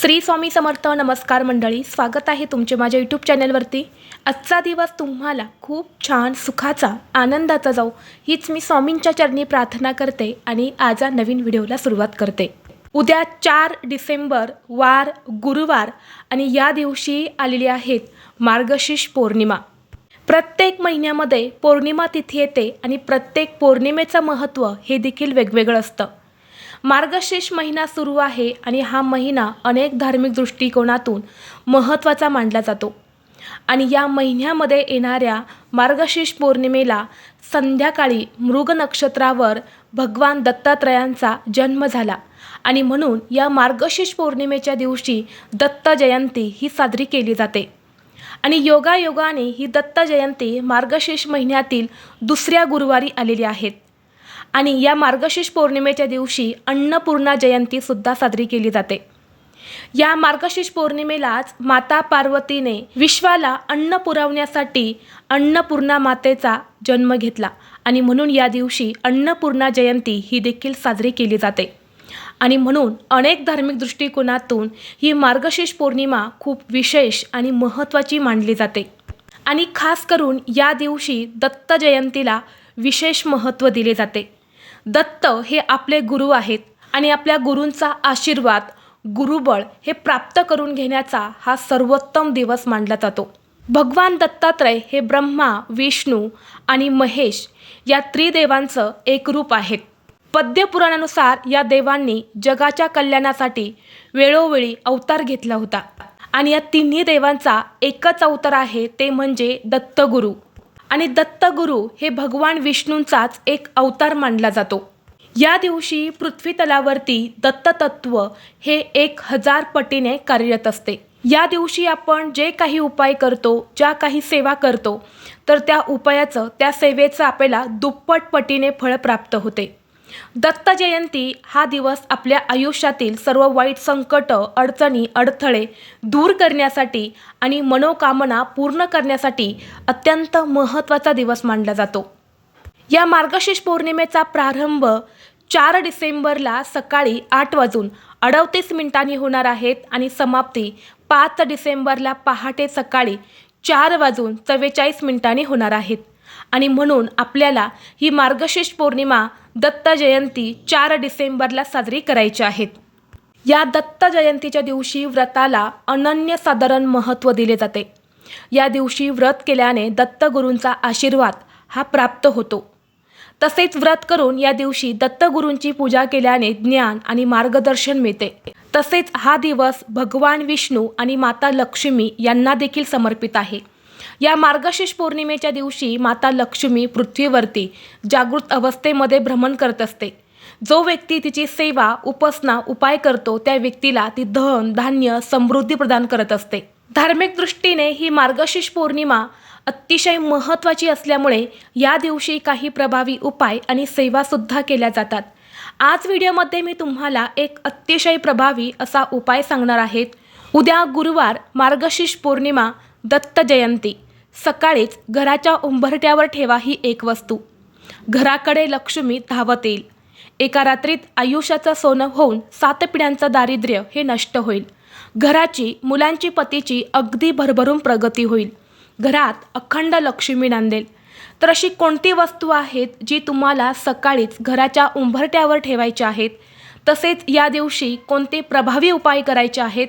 श्री स्वामी समर्थ नमस्कार मंडळी स्वागत आहे तुमचे माझ्या यूट्यूब चॅनलवरती आजचा दिवस तुम्हाला खूप छान सुखाचा आनंदाचा जाऊ हीच मी स्वामींच्या चरणी प्रार्थना करते आणि आज या नवीन व्हिडिओला सुरुवात करते. उद्या चार डिसेंबर वार गुरुवार आणि या दिवशी आलेली आहेत मार्गशीर्ष पौर्णिमा. प्रत्येक महिन्यामध्ये पौर्णिमा तिथी येते आणि प्रत्येक पौर्णिमेचं महत्त्व हे देखील वेगवेगळं असतं. मार्गशीर्ष महिना सुरू आहे आणि हा महिना अनेक धार्मिक दृष्टिकोनातून महत्त्वाचा मानला जातो. आणि या महिन्यामध्ये येणाऱ्या मार्गशीर्ष पौर्णिमेला संध्याकाळी मृग नक्षत्रावर भगवान दत्तात्रयांचा जन्म झाला. आणि म्हणून या मार्गशीर्ष पौर्णिमेच्या दिवशी दत्त जयंती ही साजरी केली जाते. आणि योगायोगाने ही दत्त जयंती मार्गशीर्ष महिन्यातील दुसऱ्या गुरुवारी आलेली आहेत आणि या मार्गशीर्ष पौर्णिमेच्या दिवशी अन्नपूर्णा जयंतीसुद्धा साजरी केली जाते. या मार्गशीर्ष पौर्णिमेलाच माता पार्वतीने विश्वाला अन्न पुरवण्यासाठी अन्नपूर्णा मातेचा जन्म घेतला आणि म्हणून या दिवशी अन्नपूर्णा जयंती ही देखील साजरी केली जाते. आणि म्हणून अनेक धार्मिक दृष्टिकोनातून ही मार्गशीर्ष पौर्णिमा खूप विशेष आणि महत्त्वाची मानली जाते. आणि खास करून या दिवशी दत्त जयंतीला विशेष महत्त्व दिले जाते. दत्त हे आपले गुरु आहेत आणि आपल्या गुरूंचा आशीर्वाद गुरुबळ हे प्राप्त करून घेण्याचा हा सर्वोत्तम दिवस मानला जातो. भगवान दत्तात्रय हे ब्रह्मा विष्णू आणि महेश या त्रिदेवांचं एक रूप आहेत. पद्यपुराणानुसार या देवांनी जगाच्या कल्याणासाठी वेळोवेळी अवतार घेतला होता. आणि या तिन्ही देवांचा एकच अवतार आहे ते म्हणजे दत्तगुरू. आणि दत्तगुरू हे भगवान विष्णूंचाच एक अवतार मानला जातो. या दिवशी पृथ्वीतलावरती दत्ततत्व हे एक हजार पटीने कार्यरत असते. या दिवशी आपण जे काही उपाय करतो ज्या काही सेवा करतो तर त्या उपायाचं त्या सेवेचं आपल्याला दुप्पट पटीने फळ प्राप्त होते. दत्त जयंती हा दिवस आपल्या आयुष्यातील सर्व वाईट संकट अडचणी अडथळे दूर करण्यासाठी आणि मनोकामना पूर्ण करण्यासाठी अत्यंत महत्त्वाचा दिवस मानला जातो. या मार्गशीर्ष पौर्णिमेचा प्रारंभ चार डिसेंबरला सकाळी आठ वाजून अडतीस मिनिटांनी होणार आहेत आणि समाप्ती पाच डिसेंबरला पहाटे सकाळी चार वाजून चव्वेचाळीस मिनिटांनी होणार आहेत आणि म्हणून आपल्याला ही मार्गशीर्ष पौर्णिमा दत्त जयंती चार डिसेंबरला साजरी करायची आहेत या दत्त जयंतीच्या दिवशी व्रताला अनन्यसाधारण महत्त्व दिले जाते. या दिवशी व्रत केल्याने दत्तगुरूंचा आशीर्वाद हा प्राप्त होतो. तसेच व्रत करून या दिवशी दत्तगुरूंची पूजा केल्याने ज्ञान आणि मार्गदर्शन मिळते. तसेच हा दिवस भगवान विष्णू आणि माता लक्ष्मी यांना देखील समर्पित आहे. या मार्गशीर्ष पौर्णिमेच्या दिवशी माता लक्ष्मी पृथ्वीवरती जागृत अवस्थेमध्ये भ्रमण करत असते. जो व्यक्ती तिची सेवा उपासना उपाय करतो त्या व्यक्तीला ती धन धान्य समृद्धी प्रदान करत असते. धार्मिक दृष्टीने ही मार्गशीर्ष पौर्णिमा अतिशय महत्त्वाची असल्यामुळे या दिवशी काही प्रभावी उपाय आणि सेवासुद्धा केल्या जातात. आज व्हिडिओमध्ये मी तुम्हाला एक अतिशय प्रभावी असा उपाय सांगणार आहेत उद्या गुरुवार मार्गशीर्ष पौर्णिमा दत्त जयंती. सकाळीच घराच्या उंबरठ्यावर ठेवा ही एक वस्तू. घराकडे लक्ष्मी धावत येईल. एका रात्रीत आयुष्याचं सोनं होऊन सात पिढ्यांचं दारिद्र्य हे नष्ट होईल. घराची मुलांची पतीची अगदी भरभरून प्रगती होईल. घरात अखंड लक्ष्मी नांदेल. तर अशी कोणती वस्तू आहेत जी तुम्हाला सकाळीच घराच्या उंबरट्यावर ठेवायच्या आहेत? तसेच या दिवशी कोणते प्रभावी उपाय करायचे आहेत?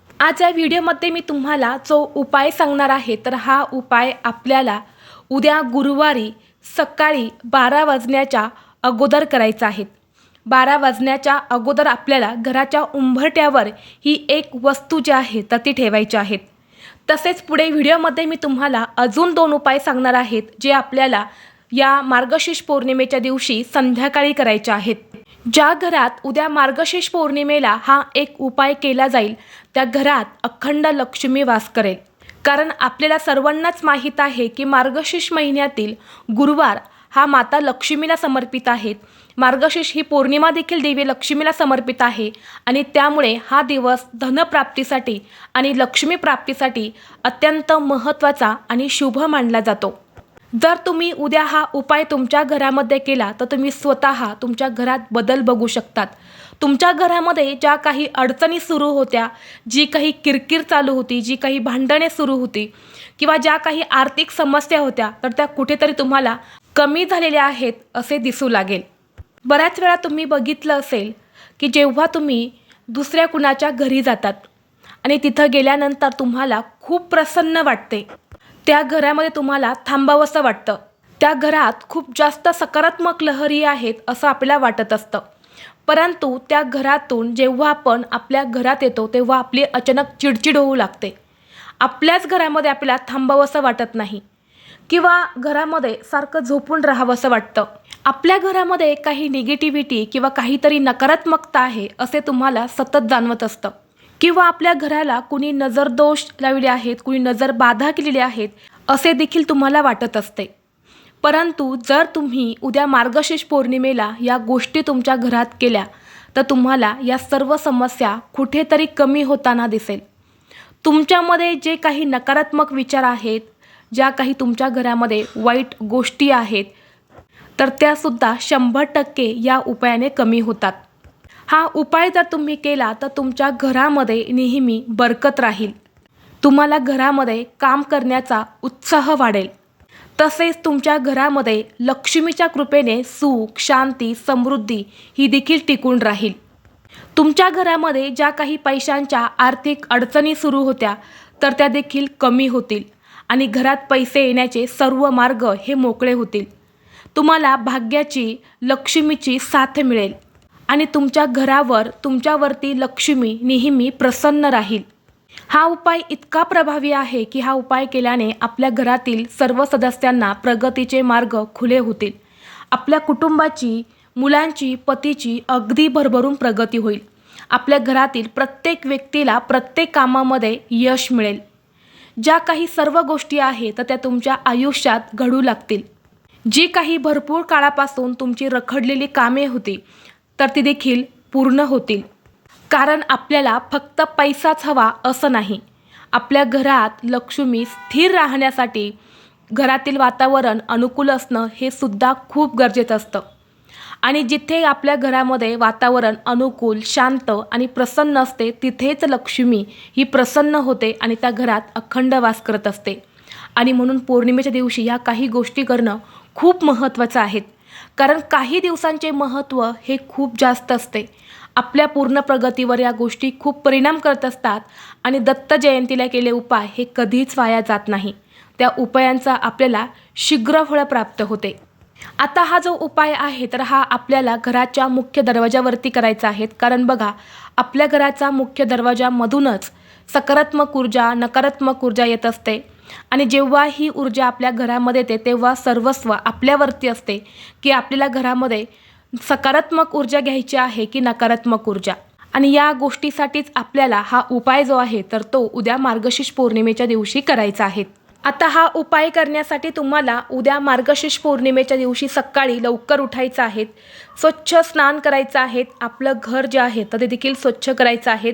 आज या व्हिडिओमध्ये मी तुम्हाला जो उपाय सांगणार आहे तर हा उपाय आपल्याला उद्या गुरुवारी सकाळी बारा वाजण्याच्या अगोदर करायचा आहे. बारा वाजण्याच्या अगोदर आपल्याला घराच्या उंबरट्यावर ही एक वस्तू जी आहे तर ती ठेवायची आहेत तसेच पुढे व्हिडिओमध्ये मी तुम्हाला अजून दोन उपाय सांगणार आहेत जे आपल्याला या मार्गशीर्ष पौर्णिमेच्या दिवशी संध्याकाळी करायच्या आहेत. ज्या घरात उद्या मार्गशीर्ष पौर्णिमेला हा एक उपाय केला जाईल त्या घरात अखंड लक्ष्मी वास करेल. कारण आपल्याला सर्वांनाच माहीत आहे की मार्गशीर्ष महिन्यातील गुरुवार हा माता लक्ष्मीला समर्पित आहेत. मार्गशीर्ष ही पौर्णिमा देखील देवी लक्ष्मीला समर्पित आहे आणि त्यामुळे हा दिवस धनप्राप्तीसाठी आणि लक्ष्मी प्राप्तीसाठी अत्यंत महत्त्वाचा आणि शुभ मानला जातो. जर तुम्ही उद्या हा उपाय तुमच्या घरामध्ये केला तर तुम्ही स्वतः तुमच्या घरात बदल बघू शकतात. तुमच्या घरामध्ये ज्या काही अडचणी सुरू होत्या जी काही किरकिर चालू होती जी काही भांडणे सुरू होती किंवा ज्या काही आर्थिक समस्या होत्या तर त्या कुठेतरी तुम्हाला कमी झालेल्या आहेत असे दिसू लागेल. बऱ्याच वेळा तुम्ही बघितलं असेल की जेव्हा तुम्ही दुसऱ्या कुणाच्या घरी जातात आणि तिथं गेल्यानंतर तुम्हाला खूप प्रसन्न वाटते. त्या घरामध्ये तुम्हाला थांबावंसं वाटतं. त्या घरात खूप जास्त सकारात्मक लहरी आहेत असं आपल्याला वाटत असतं. परंतु त्या घरातून जेव्हा आपण आपल्या घरात येतो तेव्हा आपली अचानक चिडचिड होऊ लागते. आपल्याच घरामध्ये आपल्याला थांबावंसं वाटत नाही. किंवा घरामध्ये सारखं झोपून राहावंसं वाटतं. आपल्या घरामध्ये काही निगेटिव्हिटी किंवा काहीतरी नकारात्मकता आहे असे तुम्हाला सतत जाणवत असतं. किंवा आपल्या घराला कुणी नजरदोष लावले आहेत कुणी नजर बाधा केलेली आहेत असे देखील तुम्हाला वाटत असते. परंतु जर तुम्ही उद्या मार्गशीर्ष पौर्णिमेला या गोष्टी तुमच्या घरात केल्या तर तुम्हाला या सर्व समस्या कुठेतरी कमी होताना दिसेल. तुमच्यामध्ये जे काही नकारात्मक विचार आहेत ज्या काही तुमच्या घरामध्ये वाईट गोष्टी आहेत तर त्यासुद्धा शंभर टक्के या उपायाने कमी होतात. हा उपाय जर तुम्ही केला तर तुमच्या घरामध्ये नेहमी बरकत राहील. तुम्हाला घरामध्ये काम करण्याचा उत्साह वाढेल. तसेच तुमच्या घरामध्ये लक्ष्मीच्या कृपेने सुख शांती समृद्धी ही देखील टिकून राहील. तुमच्या घरामध्ये ज्या काही पैशांच्या आर्थिक अडचणी सुरू होत्या तर त्या देखील कमी होतील आणि घरात पैसे येण्याचे सर्व मार्ग हे मोकळे होतील. तुम्हाला भाग्याची लक्ष्मीची साथ मिळेल. आणि तुमच्या घरावर तुमच्यावरती लक्ष्मी नेहमी प्रसन्न राहील. हा उपाय इतका प्रभावी आहे की हा उपाय केल्याने आपल्या घरातील सर्व सदस्यांना प्रगतीचे मार्ग खुले होतील. आपल्या कुटुंबाची मुलांची पतीची अगदी भरभरून प्रगती होईल. आपल्या घरातील प्रत्येक व्यक्तीला प्रत्येक कामामध्ये यश मिळेल. ज्या काही सर्व गोष्टी आहेत तर त्या तुमच्या आयुष्यात घडू लागतील. जी काही भरपूर काळापासून तुमची रखडलेली कामे होती तर ती देखील पूर्ण होतील. कारण आपल्याला फक्त पैसाच हवा असं नाही. आपल्या घरात लक्ष्मी स्थिर राहण्यासाठी घरातील वातावरण अनुकूल असणं हे सुद्धा खूप गरजेचं असतं. आणि जिथे आपल्या घरामध्ये वातावरण अनुकूल शांत आणि प्रसन्न असते तिथेच लक्ष्मी ही प्रसन्न होते आणि त्या घरात अखंड वास करत असते. आणि म्हणून पौर्णिमेच्या दिवशी ह्या काही गोष्टी करणं खूप महत्त्वाचं आहेत कारण काही दिवसांचे महत्त्व हे खूप जास्त असते. आपल्या पूर्ण प्रगतीवर या गोष्टी खूप परिणाम करत असतात आणि दत्त जयंतीला केले उपाय हे कधीच वाया जात नाही. त्या उपायांचा आपल्याला शीघ्र फळ प्राप्त होते. आता हा जो उपाय आहे तर हा आपल्याला घराच्या मुख्य दरवाजावरती करायचा आहे. कारण बघा आपल्या घराचा मुख्य दरवाजामधूनच सकारात्मक ऊर्जा नकारात्मक ऊर्जा येत असते. आणि जेव्हा ही ऊर्जा आपल्या घरामध्ये येते तेव्हा सर्वस्व आपल्यावरती असते की आपल्याला घरामध्ये सकारात्मक ऊर्जा घ्यायची आहे की नकारात्मक ऊर्जा. आणि या गोष्टीसाठीच आपल्याला हा उपाय जो आहे तर तो उद्या मार्गशीर्ष पौर्णिमेच्या दिवशी करायचा आहे. आता हा उपाय करण्यासाठी तुम्हाला उद्या मार्गशीर्ष पौर्णिमेच्या दिवशी सकाळी लवकर उठायचं आहे. स्वच्छ स्नान करायचं आहे. आपलं घर जे आहे तर ते देखील स्वच्छ करायचं आहे.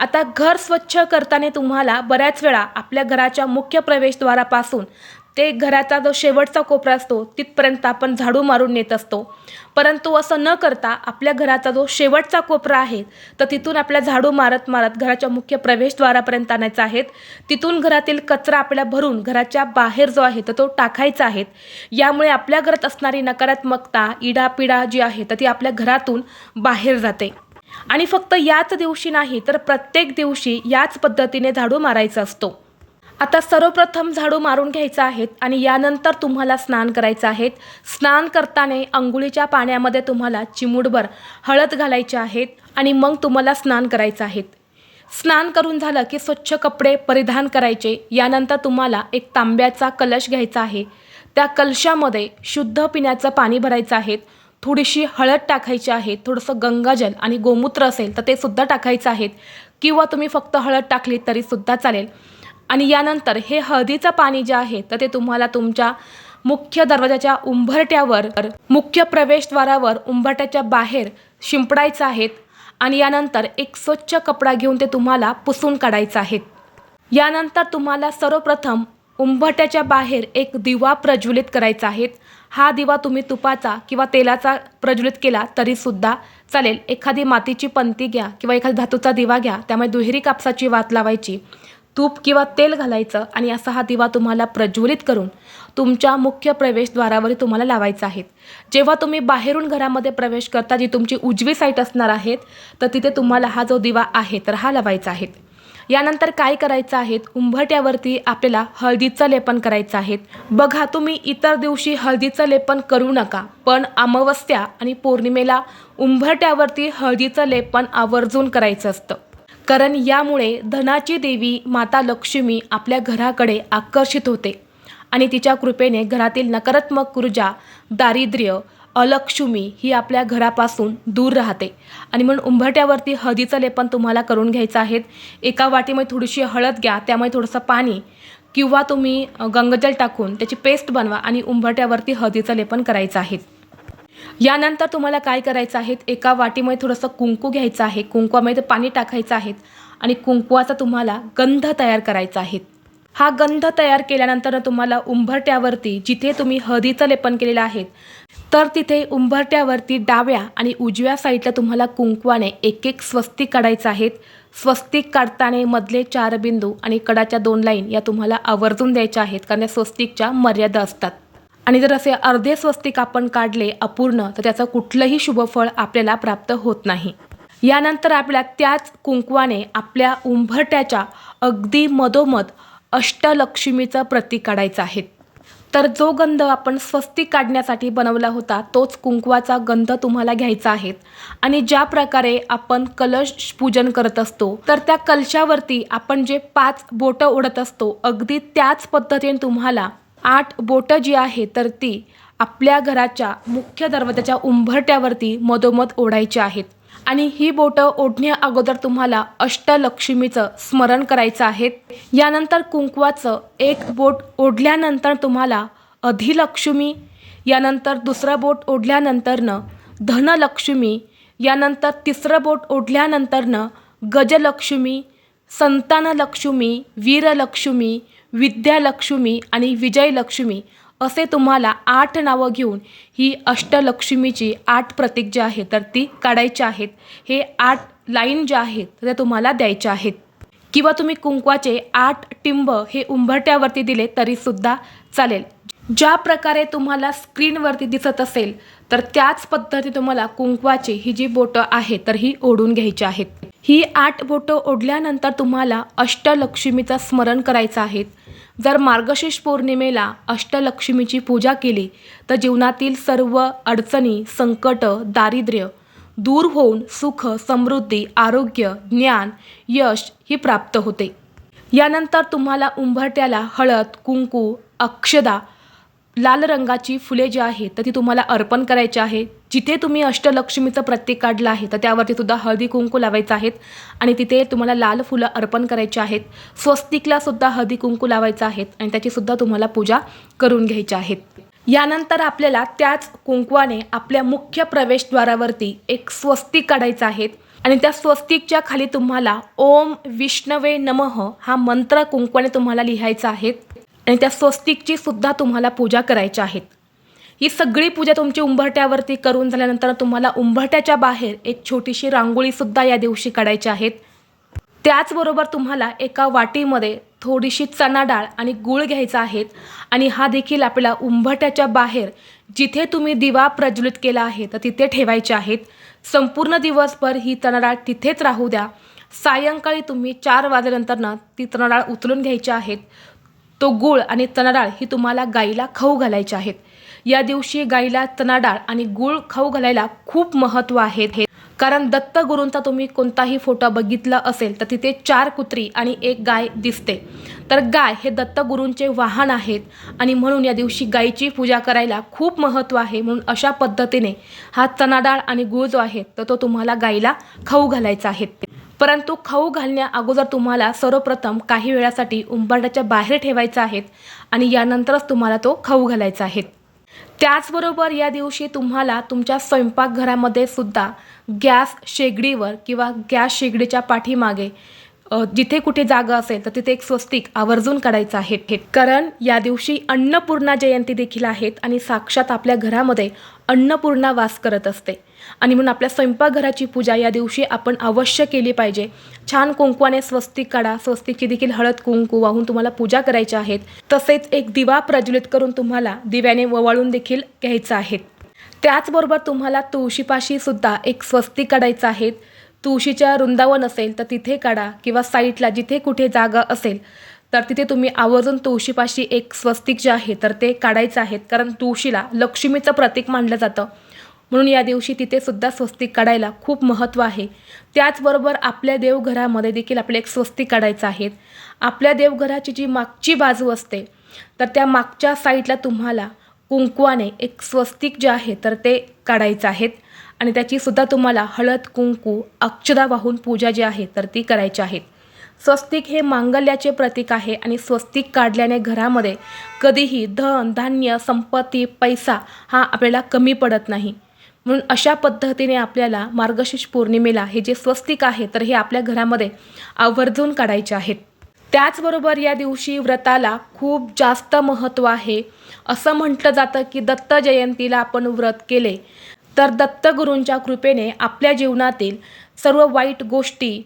आता घर स्वच्छ करताना तुम्हाला बऱ्याच वेळा आपल्या घराच्या मुख्य प्रवेशद्वारापासून ते घराचा जो शेवटचा कोपरा असतो तिथपर्यंत आपण झाडू मारून नेत असतो. परंतु असं न करता आपल्या घराचा जो शेवटचा कोपरा आहे तर तिथून आपल्या झाडू मारत मारत घराच्या मुख्य प्रवेशद्वारापर्यंत आणायचा आहे. तिथून घरातील कचरा आपल्या भरून घराच्या बाहेर जो आहे तर तो टाकायचा आहे. यामुळे आपल्या घरात असणारी नकारात्मकता इडापिडा जी आहे तर ती आपल्या घरातून बाहेर जाते. आणि फक्त याच दिवशी नाही तर प्रत्येक दिवशी याच पद्धतीने झाडू मारायचा असतो. आता सर्वप्रथम झाडू मारून घ्यायचा आहेत आणि यानंतर तुम्हाला स्नान करायचं आहे स्नान करताना अंघोळीच्या पाण्यामध्ये तुम्हाला चिमूटभर हळद घालायचे आहेत आणि मग तुम्हाला स्नान करायचं आहे स्नान करून झालं की स्वच्छ कपडे परिधान करायचे. यानंतर तुम्हाला एक तांब्याचा कलश घ्यायचा आहे. त्या कलशामध्ये शुद्ध पिण्याचं पाणी भरायचं आहे थोडीशी हळद टाकायची आहे. थोडंसं गंगाजल आणि गोमूत्र असेल तर ते सुद्धा टाकायचं आहे किंवा तुम्ही फक्त हळद टाकली तरीसुद्धा चालेल. आणि यानंतर हे हळदीचं पाणी जे आहे तर ते तुम्हाला तुमच्या मुख्य दरवाजाच्या उंबरट्यावर मुख्य प्रवेशद्वारावर उंबरट्याच्या बाहेर शिंपडायचं आहेत. आणि यानंतर एक स्वच्छ कपडा घेऊन ते तुम्हाला पुसून काढायचं आहे यानंतर तुम्हाला सर्वप्रथम उंबरट्याच्या बाहेर एक दिवा प्रज्वलित करायचा आहे हा दिवा तुम्ही तुपाचा किंवा तेलाचा प्रज्वलित केला तरीसुद्धा चालेल. एखादी मातीची पंती घ्या किंवा एखादा धातूचा दिवा घ्या त्यामुळे दुहेरी कापसाची वात लावायची. तूप किंवा तेल घालायचं आणि असा हा दिवा तुम्हाला प्रज्वलित करून तुमच्या मुख्य प्रवेशद्वारावर तुम्हाला लावायचा आहे. जेव्हा तुम्ही बाहेरून घरामध्ये प्रवेश करता जी तुमची उजवी साईट असणार आहेत तर तिथे तुम्हाला हा जो दिवा आहे तर हा लावायचा आहे. यानंतर काय करायचं आहे? उंबरट्यावरती आपल्याला हळदीचं लेपन करायचं आहे. बघा तुम्ही इतर दिवशी हळदीचं लेपन करू नका पण अमावस्या आणि पौर्णिमेला उंबरट्यावरती हळदीचं लेपन आवर्जून करायचं असतं. कारण यामुळे धनाची देवी माता लक्ष्मी आपल्या घराकडे आकर्षित होते. आणि तिच्या कृपेने घरातील नकारात्मक ऊर्जा दारिद्र्य अलक्ष्मी ही आपल्या घरापासून दूर राहते. आणि म्हणून उंबरट्यावरती हळदीचं लेपन तुम्हाला करून घ्यायचं आहे. एका वाटीमध्ये थोडीशी हळद घ्या त्यामुळे थोडंसं पाणी किंवा तुम्ही गंगजल टाकून त्याची पेस्ट बनवा आणि उंबरट्यावरती हळदीचं लेपन करायचं आहे. यानंतर तुम्हाला काय करायचं आहे? एका वाटीमध्ये थोडंसं कुंकू घ्यायचं आहे. कुंकवामध्ये पाणी टाकायचं आहे आणि कुंकवाचा तुम्हाला गंध तयार करायचा आहे. हा गंध तयार केल्यानंतर तुम्हाला उंबरट्यावरती जिथे तुम्ही हळदीचं लेपन केलेलं आहे तर तिथे उंबरट्यावरती डाव्या आणि उजव्या साईडला तुम्हाला कुंकवाने एक एक स्वस्तिक काढायचं आहेत स्वस्तिक काढताना मधले चार बिंदू आणि कडाच्या दोन लाईन या तुम्हाला आवर्जून द्यायच्या आहेत कारण या स्वस्तिकच्या मर्यादा असतात. आणि जर असे अर्धे स्वस्तिक आपण काढले अपूर्ण तर त्याचं कुठलंही शुभफळ आपल्याला प्राप्त होत नाही. यानंतर आपल्या त्याच कुंकवाने आपल्या उंबरट्याच्या अगदी मधोमध अष्टलक्ष्मीचं प्रतीक काढायचं आहे. तर जो गंध आपण स्वस्तिक काढण्यासाठी बनवला होता तोच कुंकवाचा गंध तुम्हाला घ्यायचा आहे. आणि ज्या प्रकारे आपण कलश पूजन करत असतो तर त्या कलशावरती आपण जे पाच बोटं ओढत असतो अगदी त्याच पद्धतीने तुम्हाला आठ बोटं जी आहे तर ती आपल्या घराच्या मुख्य दरवाजाच्या उंबरट्यावरती मधोमध ओढायची आहेत. आणि ही बोटं ओढण्या अगोदर तुम्हाला अष्टलक्ष्मीचं स्मरण करायचं आहे यानंतर कुंकवाचं एक बोट ओढल्यानंतर तुम्हाला अधिलक्ष्मी यानंतर दुसरं बोट ओढल्यानंतरनं धनलक्ष्मी यानंतर तिसरं बोट ओढल्यानंतरनं गजलक्ष्मी संतानलक्ष्मी वीरलक्ष्मी विद्यालक्ष्मी आणि विजयलक्ष्मी असे तुम्हाला आठ नावं घेऊन ही अष्टलक्ष्मीची आठ प्रतीक जे आहे तर ती काढायची आहेत. हे आठ लाईन ज्या आहेत त्या तुम्हाला द्यायच्या आहेत. किंवा तुम्ही कुंकवाचे आठ टिंब हे उंबरट्यावरती दिले तरीसुद्धा चालेल. ज्या प्रकारे तुम्हाला स्क्रीनवरती दिसत असेल तर त्याच पद्धती तुम्हाला कुंकवाची ही जी बोटं आहेत तर ही ओढून घ्यायची आहेत. ही आठ बोटं ओढल्यानंतर तुम्हाला अष्टलक्ष्मीचं स्मरण करायचं आहे. जर मार्गशीर्ष पौर्णिमेला अष्टलक्ष्मीची पूजा केली तर जीवनातील सर्व अडचणी संकट दारिद्र्य दूर होऊन सुख समृद्धी आरोग्य ज्ञान यश ही प्राप्त होते. यानंतर तुम्हाला उंबरट्याला हळद कुंकू अक्षदा लाल रंगाची फुले जी आहेत तर ती तुम्हाला अर्पण करायची आहे. जिथे तुम्ही अष्टलक्ष्मीचं प्रत्येक काढलं आहे तर त्यावरती सुद्धा हळदी कुंकू लावायचं आहेत आणि तिथे तुम्हाला लाल फुलं अर्पण करायची आहेत. स्वस्तिकला सुद्धा हळदी कुंकू लावायचं आहेत आणि त्याची सुद्धा तुम्हाला पूजा करून घ्यायची आहेत. यानंतर आपल्याला त्याच कुंकवाने आपल्या मुख्य प्रवेशद्वारावरती एक स्वस्तिक काढायचं आहे आणि त्या स्वस्तिकच्या खाली तुम्हाला ओम विष्णवे नमः हा मंत्र कुंकवाने तुम्हाला लिहायचा आहे. आणि त्या स्वस्तिकची सुद्धा तुम्हाला पूजा करायची आहेत. ही सगळी पूजा तुमची उंबरट्यावरती करून झाल्यानंतर तुम्हाला उंबरट्याच्या बाहेर एक छोटीशी रांगोळीसुद्धा या दिवशी काढायची आहेत. त्याचबरोबर तुम्हाला एका वाटीमध्ये थोडीशी चणा डाळ आणि गूळ घ्यायचा आहेत आणि हा देखील आपल्याला उंबरट्याच्या बाहेर जिथे तुम्ही दिवा प्रज्वलित केला आहे तर तिथे ठेवायचे आहेत. संपूर्ण दिवसभर ही चणा डाळ तिथेच राहू द्या. सायंकाळी तुम्ही चार वाजेनंतरनं ती चणा डाळ उचलून घ्यायची आहेत. तो गूळ आणि चणा डाळ ही तुम्हाला गाईला खाऊ घालायचे आहेत. या दिवशी गाईला चणाडाळ आणि गूळ खाऊ घालायला खूप महत्त्व आहे. हे कारण दत्तगुरूंचा तुम्ही कोणताही फोटो बघितला असेल तर तिथे चार कुत्री आणि एक गाय दिसते. तर गाय हे दत्तगुरूंचे वाहन आहेत आणि म्हणून या दिवशी गायीची पूजा करायला खूप महत्त्व आहे म्हणून अशा पद्धतीने हा चणाडाळ आणि गूळ जो आहे तर तो तुम्हाला गाईला खाऊ घालायचा आहे. परंतु खाऊ घालण्या अगोदर तुम्हाला सर्वप्रथम काही वेळासाठी उंबरड्याच्या बाहेर ठेवायचा आहे आणि यानंतरच तुम्हाला तो खाऊ घालायचा आहे त्याचबरोबर या दिवशी तुम्हाला तुमच्या स्वयंपाकघरामध्ये सुद्धा गॅस शेगडीवर किंवा गॅस शेगडीच्या पाठीमागे जिथे कुठे जागा असेल तर तिथे एक स्वस्तिक आवर्जून काढायचं आहे हे. कारण या दिवशी अन्नपूर्णा जयंती देखील आहेत आणि साक्षात आपल्या घरामध्ये अन्नपूर्णा वास करत असते आणि म्हणून आपल्या स्वयंपाकघराची पूजा या दिवशी आपण अवश्य केली पाहिजे. छान कुंकवाने स्वस्तिक काढा. स्वस्तिकची देखील हळद कुंकू वाहून तुम्हाला पूजा करायची आहेत. तसेच एक दिवा प्रज्वलित करून तुम्हाला दिव्याने ववाळून देखील घ्यायचं आहे त्याचबरोबर तुम्हाला तुळशीपाशी सुद्धा एक स्वस्तिक काढायचं आहे तुळशीच्या वृंदावन असेल तर तिथे काढा किंवा साईटला जिथे कुठे जागा असेल तर तिथे तुम्ही आवर्जून तुळशीपाशी एक स्वस्तिक जे आहे तर ते काढायचं आहे कारण तुळशीला लक्ष्मीचं प्रतीक मानलं जातं. म्हणून या दिवशी तिथे सुद्धा स्वस्तिक काढायला खूप महत्त्व आहे. त्याचबरोबर आपल्या देवघरामध्ये देखील आपले एक स्वस्तिक काढायचं आहे. आपल्या देवघराची जी मागची बाजू असते तर त्या मागच्या साईडला तुम्हाला कुंकवाने एक स्वस्तिक जे आहे तर ते काढायचं आहेत आणि त्याचीसुद्धा तुम्हाला हळद कुंकू अक्षदा वाहून पूजा जी आहे तर ती करायची आहे. स्वस्तिक हे मांगल्याचे प्रतीक आहे आणि स्वस्तिक काढल्याने घरामध्ये कधीही धन धान्य संपत्ती पैसा हा आपल्याला कमी पडत नाही. म्हणून अशा पद्धतीने आपल्याला मार्गशीर्ष पौर्णिमेला हे जे स्वस्तिक आहे तर हे आपल्या घरामध्ये आवर्जून काढायचे आहेत. त्याचबरोबर या दिवशी व्रताला खूप जास्त महत्त्व आहे. असं म्हटलं जातं की दत्त जयंतीला आपण व्रत केले तर दत्तगुरूंच्या कृपेने आपल्या जीवनातील सर्व वाईट गोष्टी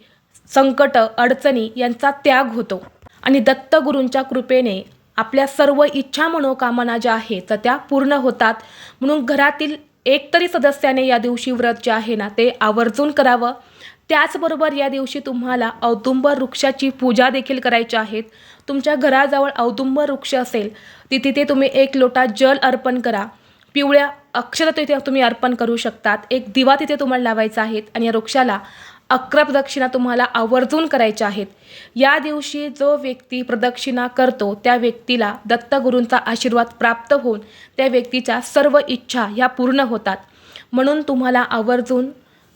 संकट अडचणी यांचा त्याग होतो. आणि दत्तगुरूंच्या कृपेने आपल्या सर्व इच्छा मनोकामना ज्या आहेत तर त्या पूर्ण होतात. म्हणून घरातील एक तरी सदस्याने या दिवशी व्रत जे आहे ना ते आवर्जून करावं. त्याचबरोबर या दिवशी तुम्हाला औदुंबर वृक्षाची पूजा देखील करायची आहेत तुमच्या घराजवळ औदुंबर वृक्ष असेल ती तिथे तुम्ही एक लोटा जल अर्पण करा. पिवळ्या अक्षर तिथे तुम्ही अर्पण करू शकतात. एक दिवा तिथे तुम्हाला लावायचा आहे आणि या वृक्षाला अकरा प्रदक्षिणा तुम्हाला आवर्जून करायच्या आहेत. या दिवशी जो व्यक्ती प्रदक्षिणा करतो त्या व्यक्तीला दत्तगुरूंचा आशीर्वाद प्राप्त होऊन त्या व्यक्तीच्या सर्व इच्छा ह्या पूर्ण होतात. म्हणून तुम्हाला आवर्जून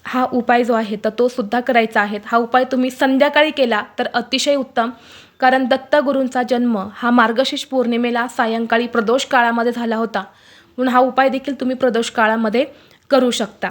हा उपाय जो आहे तर तो सुद्धा करायचा आहे. हा उपाय तुम्ही संध्याकाळी केला तर अतिशय उत्तम. कारण दत्तगुरूंचा जन्म हा मार्गशीर्ष पौर्णिमेला सायंकाळी प्रदोष काळामध्ये झाला होता. म्हणून हा उपाय देखील तुम्ही प्रदोष काळामध्ये करू शकता.